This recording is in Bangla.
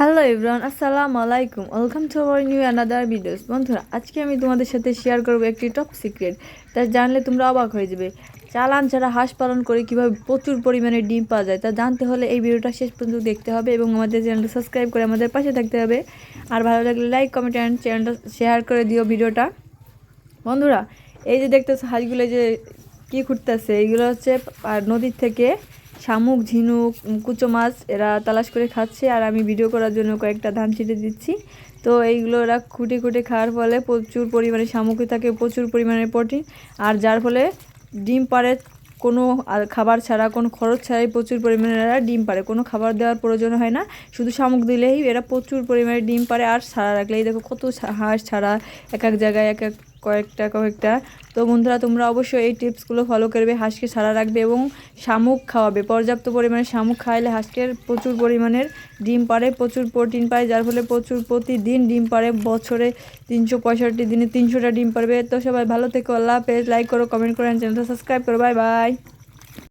হ্যালো ইব্রান আসসালামু আলাইকুম welcome to our new another videos বন্ধুরা, আজকে আমি তোমাদের সাথে শেয়ার করব একটি টপ সিক্রেট তা জানলে তোমরা অবাক হয়ে যাবে। চালান ছাড়া হাঁস পালন করে কীভাবে প্রচুর পরিমাণে ডিম পাওয়া যায় তা জানতে হলে এই ভিডিওটা শেষ পর্যন্ত দেখতে হবে এবং আমাদের চ্যানেলটা সাবস্ক্রাইব করে আমাদের পাশে থাকতে হবে। আর ভালো লাগলে লাইক কমেন্ট অ্যান্ড চ্যানেলটা শেয়ার করে দিও ভিডিওটা। বন্ধুরা, এই যে দেখতেছো হাঁসগুলো যে কী খুঁড়তেছে এইগুলো হচ্ছে নদীর থেকে শামুক, ঝিনুক কুচো মাছ এরা তালাশ করে খাচ্ছে আর আমি ভিডিও করার জন্য কয়েকটা ধান ছিটে দিচ্ছি। তো এইগুলো ওরা খুঁটে খুঁটে খাওয়ার ফলে প্রচুর পরিমাণে শামুকে থাকে, প্রচুর পরিমাণে প্রোটিন। আর যার ফলে ডিম পারে কোনো খাবার ছাড়া, কোনো খরচ ছাড়াই প্রচুর পরিমাণে এরা ডিম পারে কোনো খাবার দেওয়ার প্রয়োজন হয় না, শুধু শামুক দিলেই এরা প্রচুর পরিমাণে ডিম পারে আর ছাড়া রাখলেই দেখো কত হাঁস ছাড়া এক এক জায়গায় এক এক কয়েকটা কয়েকটা। তো বন্ধুরা, তোমরা অবশ্যই এই টিপসগুলো ফলো করবে, হাঁসকে সারা রাখবে এবং শামুক খাওয়াবে। পর্যাপ্ত পরিমাণে শামুক খাওয়ালে হাঁসকে প্রচুর পরিমাণের ডিম পারে প্রচুর প্রোটিন পায়, যার ফলে প্রচুর প্রতিদিন ডিম পারে বছরে তিনশো পঁয়ষট্টি দিনে তিনশোটা ডিম পারবে তো সবাই ভালো থেকো, আল্লাহ পেজ লাইক করো কমেন্ট করো চ্যানেলটা সাবস্ক্রাইব করো। Bye bye